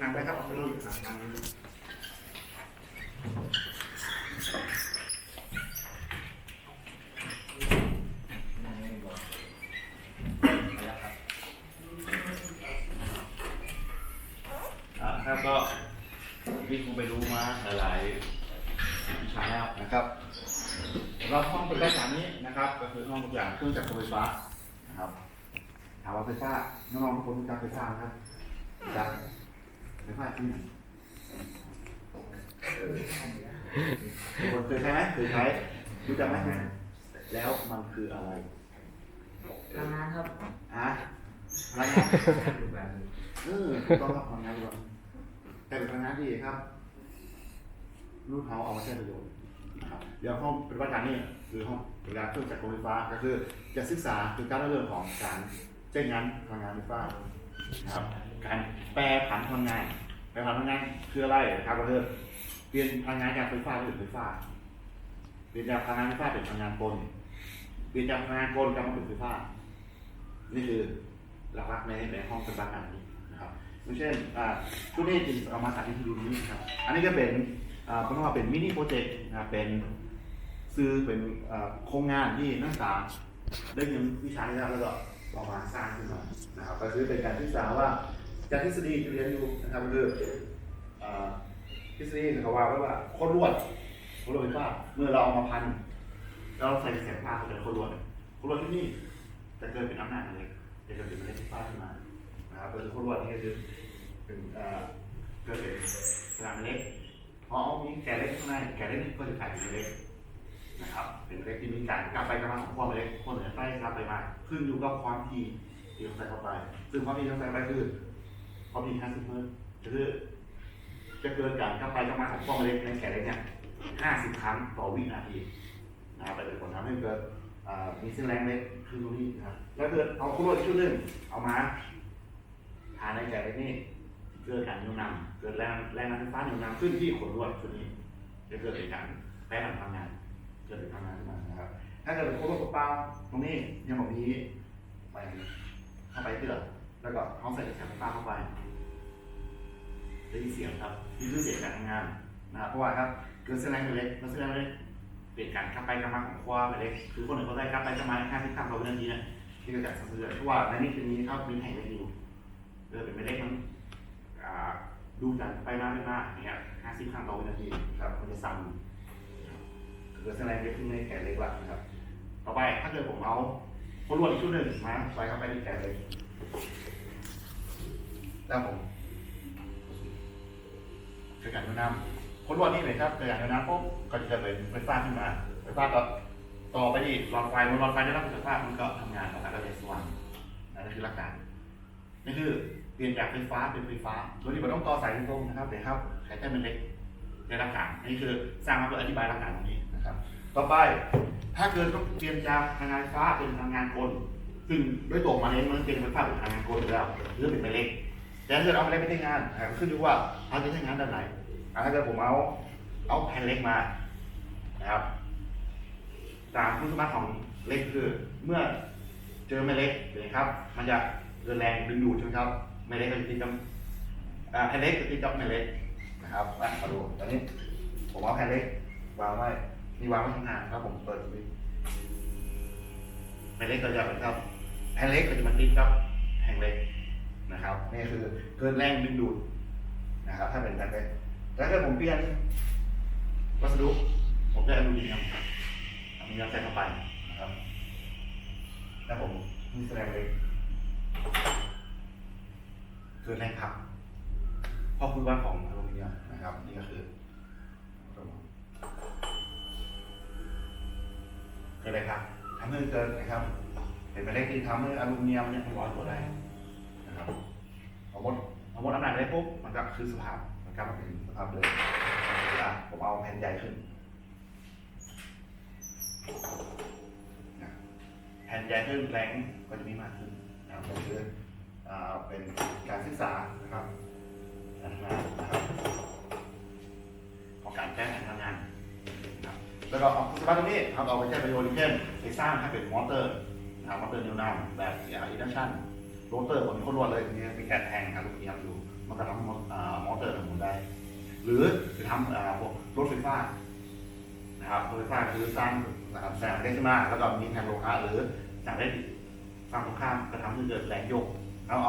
นั่งไปครับนั่งนั่งครับก็วิ่งไปรู้มาหลายๆวิชาแล้วนะครับเราห้องเป็นแบบนี้นะครับ ก็คือห้องทุกอย่างเครื่องจักรไฟฟ้านะครับถามว่าไฟฟ้าน้องๆทุกคนรู้จักไฟฟ้าไหมครับจัก ไฟฟ้าที่ไหนเออทุกคนเคยใช้ไหมเคยใช้รู้จักไหมแล้วมันคืออะไรทำงานครับอะอะไรนะเออต้องครับทำงานดีกว่าแต่เป็นพนักงานที่ครับรุ่นเขาเอามาใช้ประโยชน์นะครับเดี๋ยวห้องปฏิบัติการนี่คือห้องปฏิบัติการเครื่องจักรกลไฟฟ้าก็คือจะศึกษาคือการเรื่องของการใช้งานพลังงานไฟฟ้านะครับ การแปรผันพลังงาน แปรผันพลังงานคืออะไรนะครับก็คือเปลี่ยนพลังงานจากไฟฟ้าเป็นไฟฟ้า เปลี่ยนจากพลังงานไฟฟ้าเป็นพลังงานกลเปลี่ยนจากพลังงานกลกลับมาเป็นไฟฟ้า นี่คือหลักๆในในห้องปฏิบัติการนี้นะครับอย่างเช่นอ่าชุดนี้จริงเอามาสาธิตให้ดูนี้นะครับ อันนี้ก็เป็นอ่าเป็นว่าเป็นมินิโปรเจกต์นะเป็นซื้อเป็นโครงงานที่นักศึกษาได้เรียนวิชาที่แล้วแล้วก็เอามาสร้างขึ้นมานะครับก็คือเป็นการศึกษาว่า จากทฤษฎีที่เรียนอยู่นะครับก็คือทฤษฎีเขาว่าไว้ว่าโคตรลวดโคตรลวดไฟฟ้าเมื่อเราเอามาพันแล้วเราใส่เสียงผ้าเข้าไปในโคตรลวดโคตรลวดที่นี่จะเกิดเป็นอำนาจอะไรจะเกิดเป็นเมล็ดไฟฟ้าขึ้นมานะครับก็คือโคตรวดนี่ก็คือเป็นเอ่อเกิดเป็นสนามเล็กพอเอามีแก่เล็กข้างในแก่เล็กนี่ก็จะกลายเป็นเล็ดนะครับเป็นเล็ดที่มีการกลับไปกลับมาของความเล็ดความเหนือใต้กลับไปมาขึ้นอยู่กับความถี่ที่เราใส่เข้าไป ซึ่งความถี่ที่เราใส่เข้าไปคือ ความถี่50เฮิร์ตซ์คือจะเกิดการกลับไปกลับมาของความเมล็ดในแก่เล็กเนี่ย50ครั้งต่อวินาทีนะครับเป็นผลทำให้เกิดมีเส้นแรงเล็กคือตรงนี้นะครับแล้วเกิดเอาคู่รถชุดหนึ่งเอามาทานในแก่เล็กนี่เกิดการเหนี่ยวนำเกิดแรงแรงน้ำไฟฟ้าเหนี่ยวนำขึ้นที่ขนลวดชุดนี้จะเกิดเป็นการแรผันพลังงานเกิดเป็นพลังงานขึ้นมานะครับ ถ้าเกิดเป็นคู่รถเปล่าตรงนี้ยังแบอกมีไปเข้าไปเตือ แล้วก็เขาใส่กระแสไฟฟ้าเข้าไปได้ยินเสียงครับนี่คือเสียงการทำงานนะครับเพราะว่าครับเกิดเส้นแรงเล็กแล้วเส้นแรงเล็กเปลี่ยนการกลับไปกลับมาของควาไปเลยคือคนหนึ่งเขาได้กลับไปกลับมาห้าสิบครั้งต่อวินาทีเนี่ยที่เกิดจากสะเทือนเพราะว่าในนี้คือนี้ครับมีแห่งเล็กอยู่เกิดเป็นไม่เล็กมันอ่าดูกันไปมาไปมาอย่างเงี้ยห้าสิบครั้งต่อวินาทีครับมันจะซ้ำเกิดแสดงเล็กขึ้นในแก่เล็กละนะครับ ต่อไปถ้าเกิดผมเอาคนรวดอีกชุดหนึ่งมาใส่เข้าไปในแก่เล็ก แล้วผมเกิดการโน้มน้ำคนรวดนี่เลยครับเกิดอย่างนั้นปุ๊บก็จะเกิดเป็นไฟฟ้าขึ้นมาไฟฟ้าก็ต่อไปที่หลอดไฟบนหลอดไฟได้รับไฟฟ้ามันก็ทำงานออกมาแล้วเป็นสว่างนั่นคือหลักการนี่คือเปลี่ยนจากไฟฟ้าเป็นไฟฟ้าโดยที่ไม่ต้องต่อสายตรงนะครับเดี๋ยวครับใช้แค่เป็นเล็กในหลักการนี่คือสร้างมาเพื่ออธิบายหลักการตรงนี้นะครับ ต่อไปถ้าเกิดต้องเปลี่ยนจากพลังงานไฟฟ้าเป็นพลังงานกลซึ่งด้วยตัวมันเองมันเป็นไฟฟ้าเป็นพลังงานกลอยู่แล้วหรือเป็นแม่เล็ก แต่ถ้าเกิดเอาแม่เล็กไปใช้งานอะก็ขึ้นอยู่ว่าเขาจะใช้งานแบบไหนอะถ้าเกิดผมเอาเอาแผ่นเล็กมานะครับตามคุณสมบัติของเล็กคือ เมื่อเจอแม่เล็กเห็นไหมครับ มันจะเกิดแรงดึงดูดใช่ไหมครับแม่เล็กก็จะติดกับอ่าแผ่นเล็กจะติดกับแม่เล็กนะครับอะมาดูตอนนี้ผมเอาแผ่นเล็กวางไว้นี่วางไว้ข้างหน้าครับ ผมเปิดสวิตช์แผ่นเล็กก็จะเป็นครับแผ่นเล็กก็จะมาติดกับแผ่นเล็ก นะครับนี่คือเกิดแรงดึงดูดนะครับ ถ้าเป็นแผ่นเล็กแต่ถ้าผมเปลี่ยนวัสดุผมจะอลูมิเนียมอลูมิเนียมใส่เข้าไปนะครับแล้วผมมีแสดงเลยเกิดแรงผลักเพราะคุณว่าของอลูมิเนียมนะครับ นี่ก็คือเกิดอะไรครับทำให้เกิดนะครับเป็นไปได้ที่ทำให้อลูมิเนียมเนี่ยมันร้อนตัวได้ นะครับสมมติสมมติน้ำหนักได้ปุ๊บมันก็คือสภาพมันกลับมาเป็นสภาพเดิมอะผมเอาแผ่นใหญ่ขึ้นแผ่นใหญ่ขึ้นแรงก็จะมีมากขึ้นนะครับก็คืออ่าเป็นการศึกษานะครับการทำงานนะครับของการแก้งทำงานนะครับแล้วก็เอาคุณสมบัติตรงนี้เราเอาไปใช้ประโยชน์อย่างเช่นไปสร้างให้เป็นมอเตอร์นะครับมอเตอร์นิวนำแบบอินดักชั่น โรเตอร์ผมคนรวดเลยมีมีแกนแทงอลูมิเนียมอยู่ มันก็ทำมอเตอร์หรือจะทำพวกรถไฟฟ้านะครับรถไฟฟ้าคือสร้างนะครับแสงได้ขึ้นมาแล้วก็มีแทนโลหะหรือแสงได้ฝั่งตรงข้ามก็ทำให้เกิดแรงโยก